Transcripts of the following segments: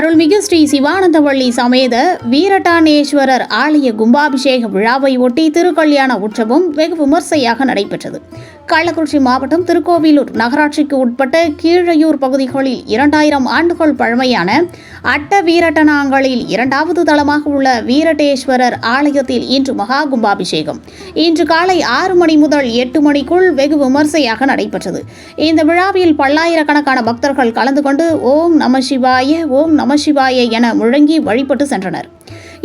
அருள்மிகு ஸ்ரீ சிவானந்தவள்ளி சமேத வீரட்டானேஸ்வரர் ஆலய கும்பாபிஷேக விழாவை ஒட்டி திருக்கல்யாண உற்சவம் வெகு விமர்சையாக நடைபெற்றது. கள்ளக்குறிச்சி மாவட்டம் திருக்கோவிலூர் நகராட்சிக்கு உட்பட்ட கீழையூர் பகுதிகளில் இரண்டாயிரம் ஆண்டுகள் பழமையான அட்ட வீரட்டனாங்களில் இரண்டாவது தளமாக உள்ள வீரட்டேஸ்வரர் ஆலயத்தில் இன்று மகா கும்பாபிஷேகம். இன்று காலை ஆறு மணி முதல் எட்டு மணிக்குள் வெகு விமர்சையாக நடைபெற்றது. இந்த விழாவில் பல்லாயிரக்கணக்கான பக்தர்கள் கலந்து கொண்டு ஓம் நம சிவாய ஓம் நம சிவாய என முழங்கி வழிபட்டு சென்றனர்.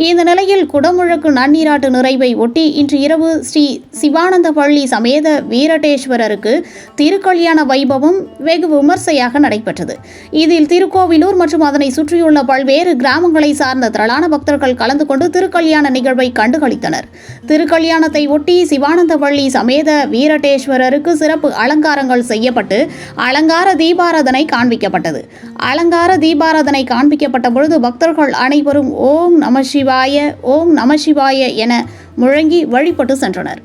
இந்த நிலையில் குடமுழக்கு நன்னீராட்டு நிறைவை ஒட்டி இன்று இரவு ஸ்ரீ சிவானந்த பள்ளி சமேத வீரட்டேஸ்வரருக்கு திருக்கல்யாண வைபவம் வெகு விமர்சையாக நடைபெற்றது. இதில் திருக்கோவிலூர் மற்றும் அதனை சுற்றியுள்ள பல்வேறு கிராமங்களை சார்ந்த திரளான பக்தர்கள் கலந்து கொண்டு திருக்கல்யாண நிகழ்வை கண்டுகளித்தனர். திருக்கல்யாணத்தை ஒட்டி சிவானந்த பள்ளி சமேத வீரட்டேஸ்வரருக்கு சிறப்பு அலங்காரங்கள் செய்யப்பட்டு அலங்கார தீபாராதனை காண்பிக்கப்பட்டது. அலங்கார தீபாராதனை காண்பிக்கப்பட்ட பொழுது பக்தர்கள் அனைவரும் ஓம் நம சிவாய ஓம் நம சிவாய என முழங்கி வழிபட்டு சென்றனர்.